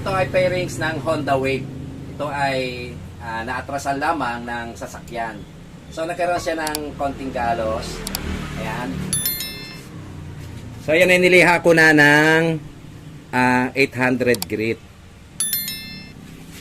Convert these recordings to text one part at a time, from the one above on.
Ito ay pairings ng Honda Wave. Ito ay ah, naatrasan lamang ng sasakyan. So nagkaroon siya ng konting galos. Ayan. So yan ay niliha ko na ng ah, 800 grit.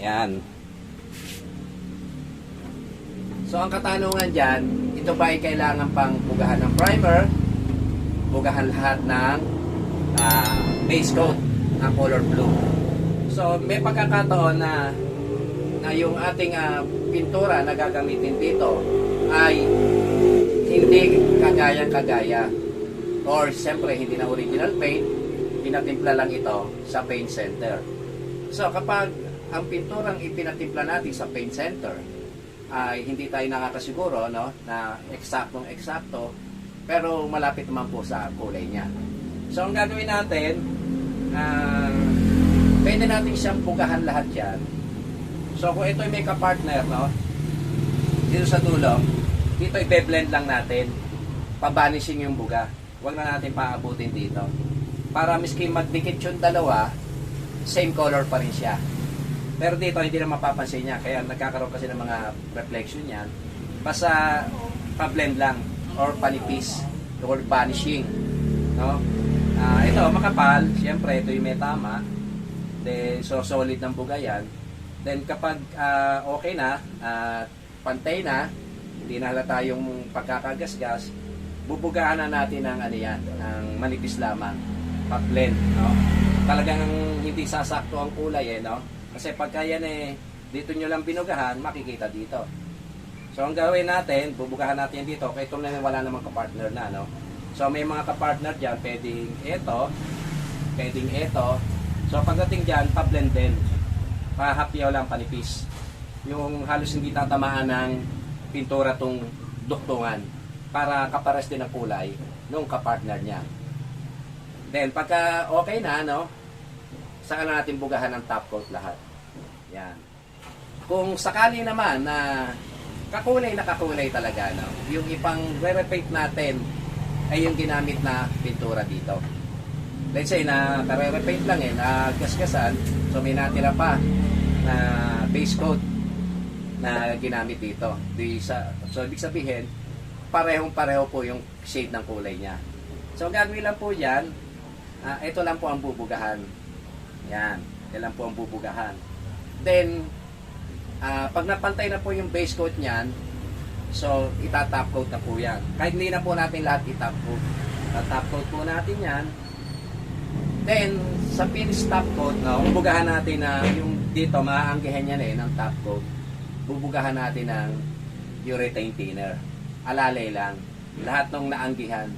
Ayan. So ang katanungan dyan, ito ba ay kailangan pang bugahan ng primer, bugahan lahat ng ah, base coat na color blue. So may pagkakataon na na yung ating ah, pintura na gagamitin dito ay hindi kagayang kagaya or siyempre hindi na original paint, pinatimpla lang ito sa paint center. So kapag ang pinturang ipinatimpla natin sa paint center ay hindi tayo nakakasiguro no na eksaktong eksakto pero malapit naman po sa kulay niya. So ang gagawin natin ah pwede natin siyang bugahan lahat yan. So kung ito ay may kapartner no dito sa dulo dito i-blend lang natin pabanishing yung buga. Huwag na natin paabutin dito. Para miski magdikit yung dalawa, same color pa rin siya. Pero dito hindi na mapapansin niya kaya nagkakaroon kasi ng mga reflection niyan. Basta pa-blend lang or panipis or vanishing. No? Ah, ito makapal, siyempre ito yung may tama. Then so solid ng buga yan. Then kapag ah, okay na, at pantay na, hindi na halata yung pagkakagasgas, bubugaan na natin ng ano yan, ng manipis lamang, pa-blend, no? Talagang hindi sasakto ang kulay eh, no? Kasi pagka yan eh, dito nyo lang binugahan, makikita dito. So ang gawin natin, bubugahan natin dito, kaya ito na wala namang kapartner na, no? So may mga kapartner dyan, pwedeng ito, pwedeng ito. So pagdating dyan, pa-blend din. Pahapyaw lang panipis. Yung halos hindi tatamaan ng pintura tong duktungan para kapares din ang kulay nung kapartner niya. Then pagka okay na, no? Saka na natin bugahan ng top coat lahat. Yan. Kung sakali naman na kakulay na kakulay talaga, no? Yung ipang re-repaint natin ay yung ginamit na pintura dito. Let's say na kare-repaint lang eh, na gasgasan, so may natira pa na base coat na ginamit dito. Di sa, so ibig sabihin, parehong pareho po yung shade ng kulay niya. So gagawin lang po yan, ah, ito lang po ang bubugahan. Yan, ito lang po ang bubugahan. Then, ah, pag napantay na po yung base coat niyan, so itatop coat na po yan. Kahit hindi na po natin lahat itop coat. Tatop coat po natin yan. Then, sa finish top coat, no, bubugahan natin na yung dito, maaanggihan yan eh, ng top coat. Bubugahan natin ng urethane thinner. Alalay lang. Lahat ng naanggihan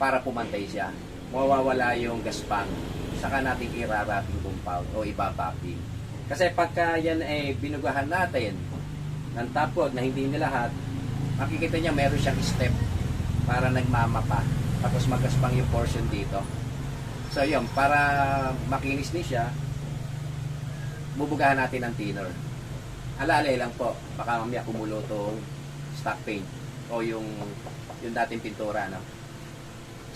para pumantay siya. Mawawala yung gaspang. Saka natin iraraping compound o ibabapping. Kasi pagka yan ay binugahan natin ng top coat na hindi na lahat, makikita niya meron siyang step para nagmamapa. Tapos magaspang yung portion dito. So yun, para makinis ni siya, bubugahan natin ng thinner. Alalay lang po, baka mamaya kumulo tong stock paint o yung yung dating pintura, no?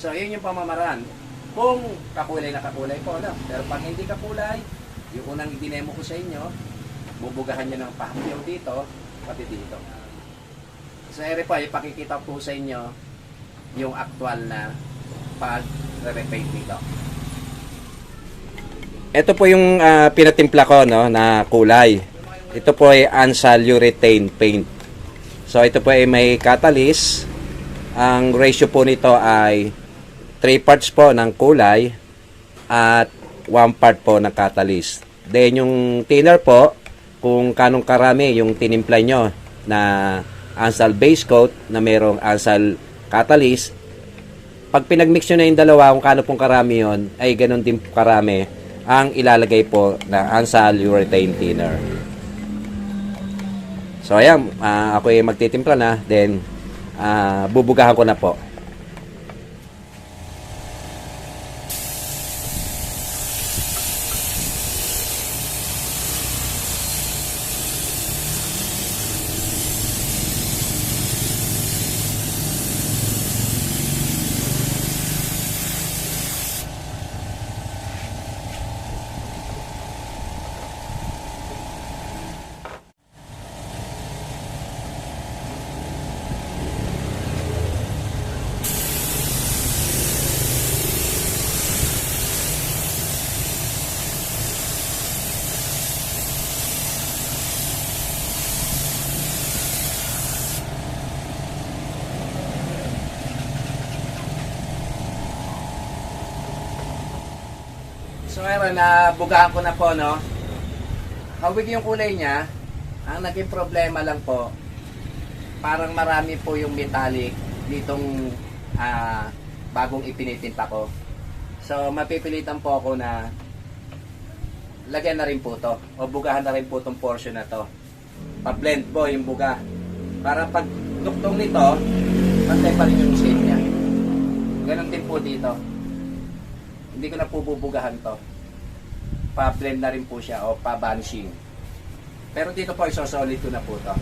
So, yun yung pamamaraan. Kung kakulay na kakulay po, no? Pero pag hindi kakulay, yung unang idinemo ko sa inyo, bubugahan nyo ng pahapyaw dito, pati dito. So, ere po, ipakikita po sa inyo yung actual na pag-repaint dito. Ito po yung ah, pinatimpla ko no na kulay. Ito po ay Ansal urethane paint. So ito po ay may catalyst. Ang ratio po nito ay 3 parts po ng kulay at 1 part po ng catalyst. Then yung thinner po, kung kanong karami yung tinimpla nyo na Ansal base coat na merong Ansal catalyst, pag pinagmix nyo na yung dalawa, kung kano pong karami yon ay ganun din karami ang ilalagay po na Ansal urethane thinner. So ayan, ah, ako ay magtitimpla na, then ah, bubugahan ko na po. So ngayon, nabugahan ko na po, no? Hawig yung kulay niya. Ang naging problema lang po, parang marami po yung metallic ditong ah, bagong ipinitinta ko. So, mapipilitan po ako na lagyan na rin po to o bugahan na rin po tong portion na to. Pa-blend po yung buga. Para pag duktong nito, pantay pa rin yung shade niya. Ganon din po dito. Hindi ko na po bubugahan to. Pa-blend na rin po siya o pa-vanishing. Pero dito po isosolid ko na po to.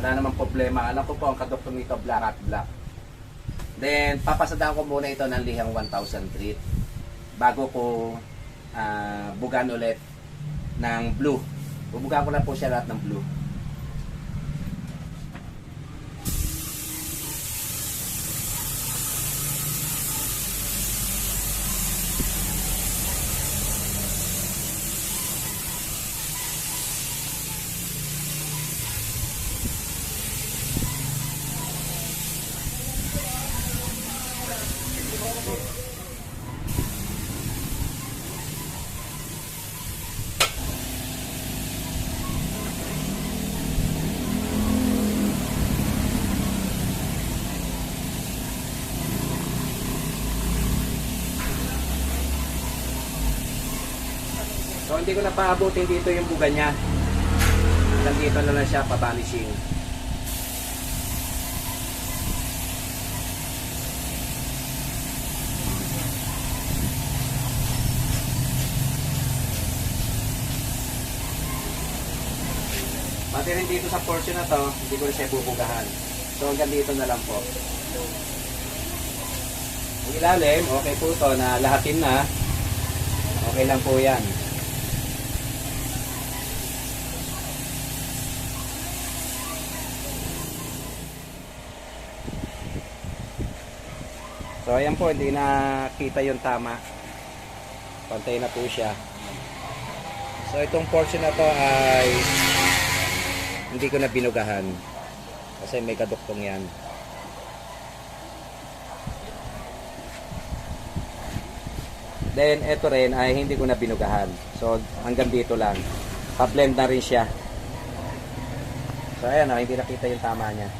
Wala namang problema. Alam ko po ang kaduktong nito black at black. Then, papasadahan ko muna ito ng lihang 1000 grit bago ko ah, bugan ulit ng blue. Bubugan ko na po siya lahat ng blue. So hindi ko na paabutin dito yung buga niya. Hanggang dito na lang siya pabanishing. Pati rin dito sa portion na to, hindi ko na siya bubugahan. So hanggang dito na lang po. Ang ilalim, okay po to na lahatin na. Okay lang po yan. So ayan po, hindi na kita yung tama. Pantay na po siya. So itong portion na to ay hindi ko na binugahan. Kasi may kaduktong yan. Then ito rin ay hindi ko na binugahan. So hanggang dito lang. Pa-blend na rin siya. So ayan, oh, hindi nakita yung tama niya.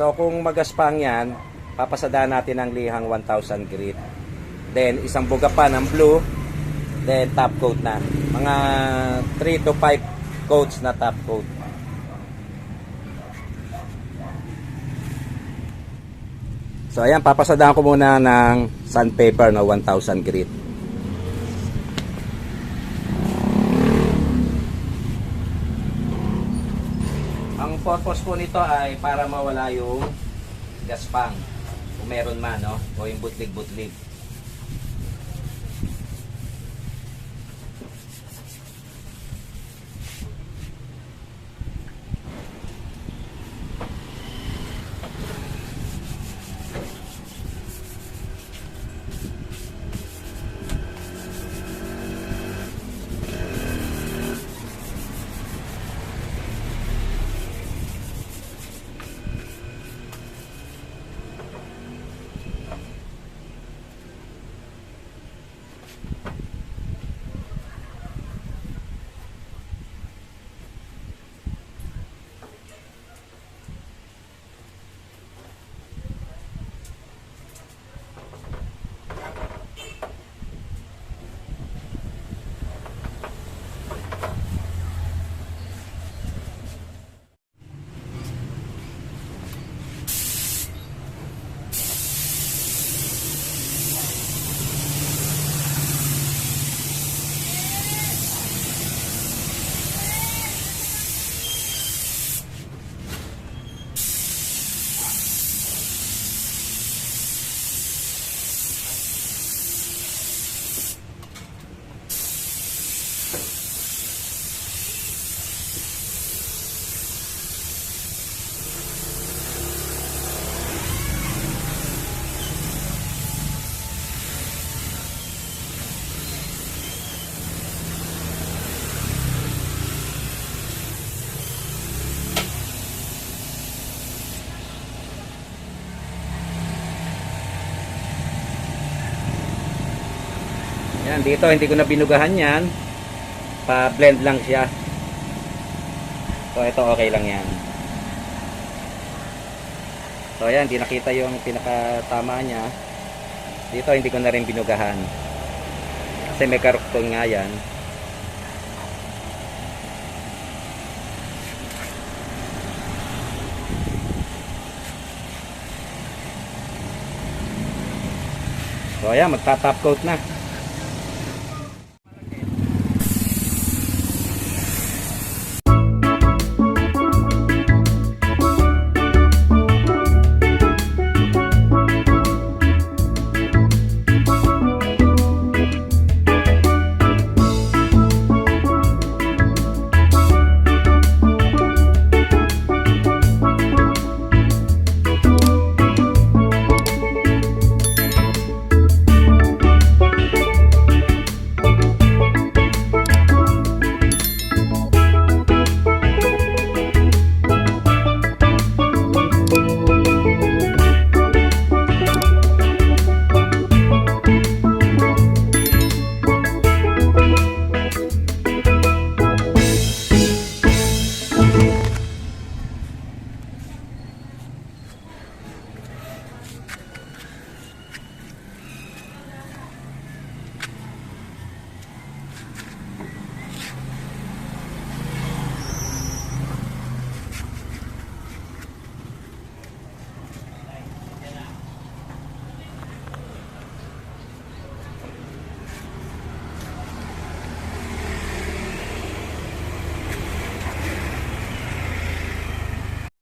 So kung magaspang yan, papasadaan natin ng lihang 1000 grit. Then isang buga pa ng blue, then top coat na. Mga 3 to 5 coats na top coat. So ayan, papasadaan ko muna ng sandpaper na 1000 grit. Ang purpose po nito ay para mawala yung gaspang. Kung meron man, no? O yung butlig-butlig. Yan, dito hindi ko na binugahan yan. Pa-blend lang siya. So, ito okay lang yan. So, ayan, di nakita yung pinakatama niya. Dito, hindi ko na rin binugahan. Kasi may karukton nga yan. So, ayan, magta-top coat na.